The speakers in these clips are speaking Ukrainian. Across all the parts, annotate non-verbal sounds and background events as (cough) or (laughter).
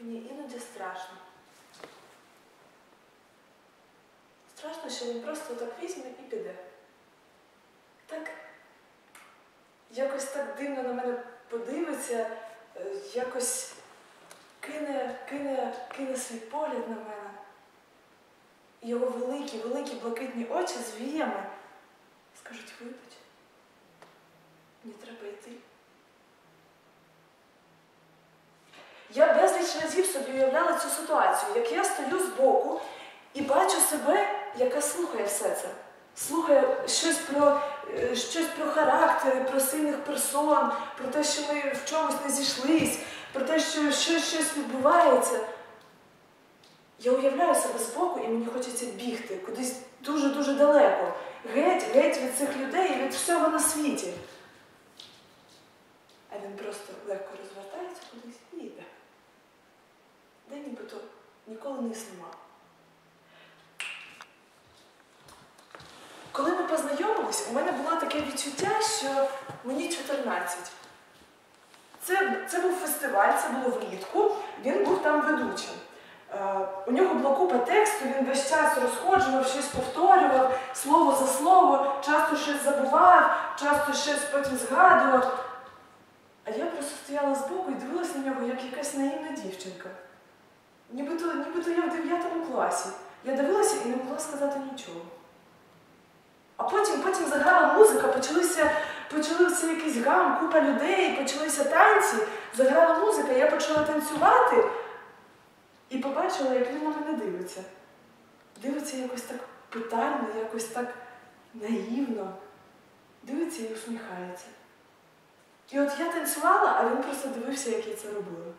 Мені іноді страшно. Страшно, що він просто так візьме і піде. Так якось так дивно на мене подивиться, е, якось кине, кине, кине свій погляд на мене. Його великі, великі блакитні очі з віями скажуть, вибач, мені треба йти. Я безліч разів собі уявляла цю ситуацію, як я стою збоку і бачу себе, яка слухає все це. Слухає щось про, е, щось про характери, про сильних персон, про те, що ми в чомусь не зійшлись, про те, що щось, щось відбувається. Я уявляю себе збоку і мені хочеться бігти кудись дуже-дуже далеко. Геть, геть від цих людей і від всього на світі. А він просто легко розвертається кудись і йде. Де нібито ніколи не існував. Коли ми познайомились, у мене було таке відчуття, що мені 14. Це, це був фестиваль, це було влітку, він був там ведучим. Е, у нього була купа тексту, він весь час розходжував, щось повторював, слово за слово, часто щось забував, часто щось потім згадував. А я просто стояла збоку і дивилася на нього, як якась наївна дівчинка. Нібито, нібито я в 9 класі. Я дивилася і не могла сказати нічого. А потім, потім заграла музика, почалися, почалися якийсь гам, купа людей, почалися танці, заграла музика, я почала танцювати і побачила, як він на мене дивиться. Дивиться якось так питально, якось так наївно. Дивиться і усміхається. І от я танцювала, а він просто дивився, як я це робила.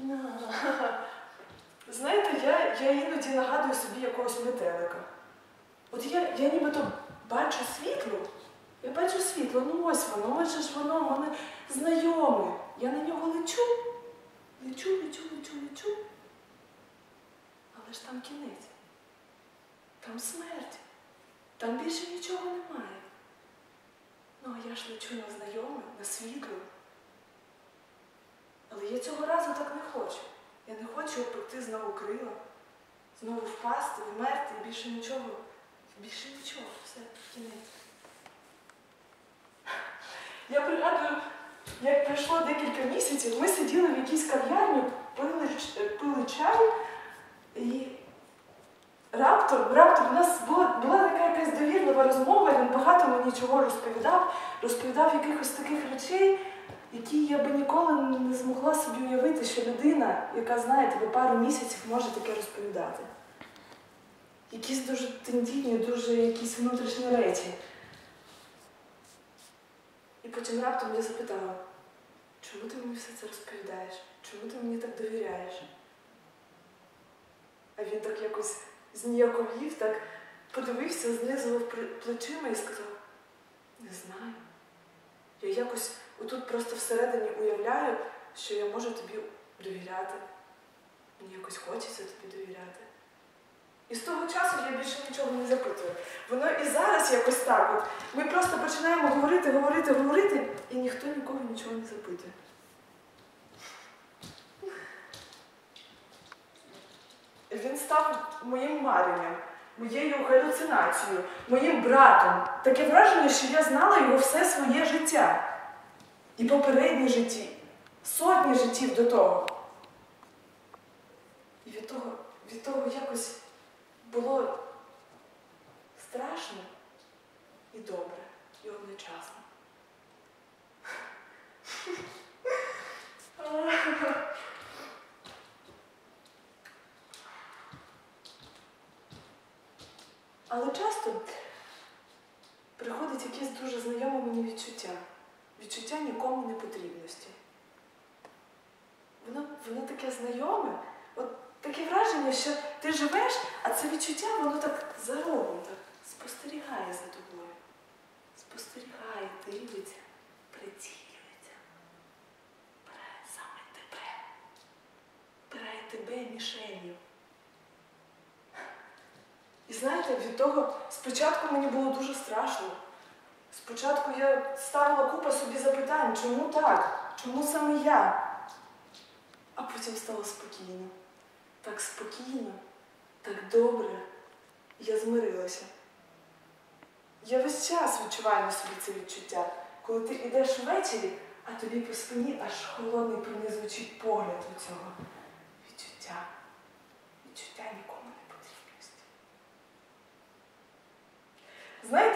(laughs) Знаєте, я, я іноді нагадую собі якогось метелика. От я, я нібито бачу світло, я бачу світло, ну ось воно, ось ж воно, в мене знайоме. Я на нього лечу, лечу, лечу, лечу, лечу. Але ж там кінець, там смерть, там більше нічого немає. Ну, а я ж лечу на знайоме, на світло. Але я цього разу так не хочу. Я не хочу опекти знову крила, знову впасти, вмерти і більше нічого, більше нічого, все, кінець. Я пригадую, як пройшло декілька місяців, ми сиділи в якійсь кав'ярні, пили, пили чай, і раптом, раптом у нас була, була така якась довірлива розмова, він багато мені чого розповідав, розповідав якихось таких речей, які я би ніколи не змогла собі уявити, що людина, яка знає тебе пару місяців, може таке розповідати. Якісь дуже тендітні, дуже якісь внутрішні речі. І потім раптом я запитала, чому ти мені все це розповідаєш? Чому ти мені так довіряєш? А він так якось зніяковів, так подивився, знизував плечима і сказав, не знаю. Я якось отут просто всередині уявляю, що я можу тобі довіряти. Мені якось хочеться тобі довіряти. І з того часу я більше нічого не запитую. Воно і зараз якось так. От. Ми просто починаємо говорити, говорити, говорити, і ніхто нікого нічого не запитує. Він став моїм маренням, моєю галюцинацією, моїм братом. Таке враження, що я знала його все своє життя. І попереднє житті, сотні життів до того. І від того, від того якось було страшно і добре, і одночасно. Але часто приходить якесь дуже знайоме мені відчуття. Відчуття нікому не потрібності. Воно, воно таке знайоме, от таке враження, що ти живеш, а це відчуття, воно так за так спостерігає за тобою. Спостерігає, дивиться, прицілюється. Бере саме тебе. Бере тебе мішенью. І знаєте, від того спочатку мені було дуже страшно. Спочатку я ставила купа собі запитань, чому так? Чому саме я? А потім стало спокійно. Так спокійно, так добре. Я змирилася. Я весь час відчуваю на собі це відчуття, коли ти йдеш ввечері, а тобі по спині аж холодний пронизуючий погляд у цього відчуття. Відчуття нікому не потрібності.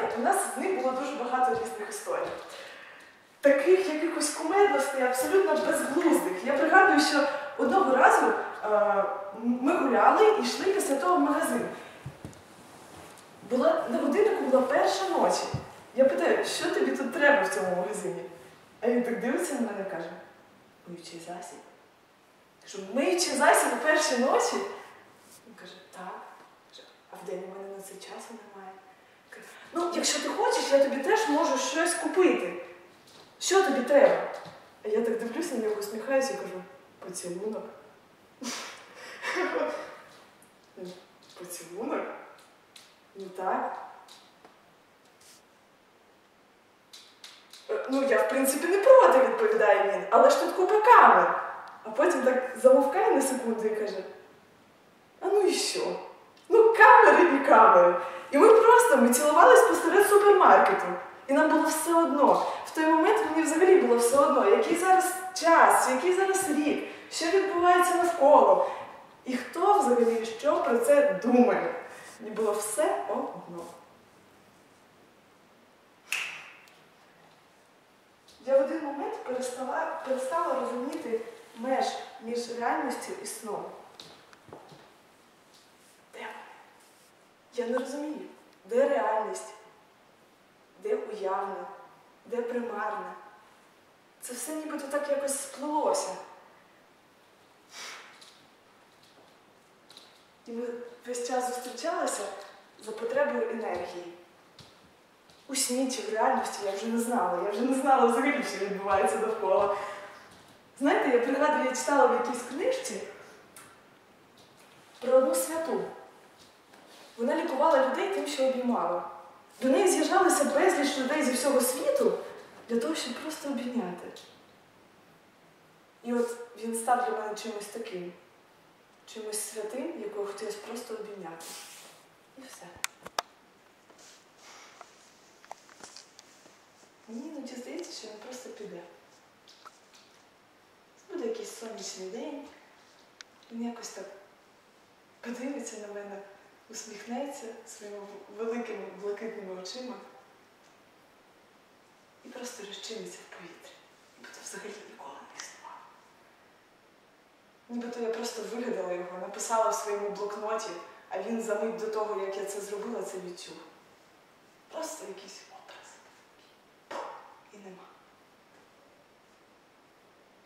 Знаєте, у нас з ним було дуже багато різних історій. Таких якихось кумедностей, абсолютно безглуздих. Я пригадую, що одного разу е, ми гуляли і йшли після того в магазин. Була на годиннику була перша ночі. Я питаю, що тобі тут треба в цьому магазині? А він так дивиться на мене і каже, миючий засіб. Кажу, миючий засіб у першій ночі? Він каже, так. А в день у мене на це часу немає. Ну, якщо ти хочеш, я тобі теж можу щось купити. Що тобі треба? А я так дивлюся на нього, усміхаюся і кажу, поцілунок. (laughs) Поцілунок? Ну так. Е, Ну, я, в принципі, не проти, відповідає він, але ж тут купа камер. А потім так замовкає на секунду і каже: А ну і що? Ну, камери і камери. І ми просто ми цілувались посеред супермаркету. І нам було все одно. В той момент мені взагалі було все одно, який зараз час, який зараз рік, що відбувається навколо. І хто взагалі що про це думає. Мені було все одно. Я в один момент перестала, перестала розуміти меж між реальністю і сном. Де вони? Я не розумію, де реальність, де уявне, де примарне. Це все нібито так якось сплелося. І ми весь час зустрічалися за потребою енергії. У сні чи в реальності я вже не знала. Я вже не знала взагалі, що відбувається довкола. Знаєте, я пригадую, я читала в якійсь книжці про одну святу. Вона лікувала людей тим, що обіймала. До неї з'їжджалися безліч людей зі всього світу для того, щоб просто обійняти. І от він став для мене чимось таким, чимось святим, якого хотілося просто обійняти. І все. Мені іноді здається, що він просто піде. Буде якийсь сонячний день, він якось так подивиться на мене, усміхнеться своїми великими блакитними очима і просто розчиниться в повітрі. Нібито взагалі ніколи не існував. Нібито я просто вигадала його, написала в своєму блокноті, а він за мить до того, як я це зробила, це відчув. Просто якийсь образ. І нема.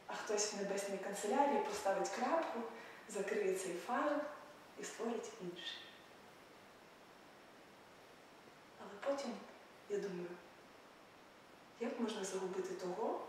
А хтось в небесній канцелярії поставить крапку, закриє цей файл і створить інший. Але потім я думаю, як можна загубити того,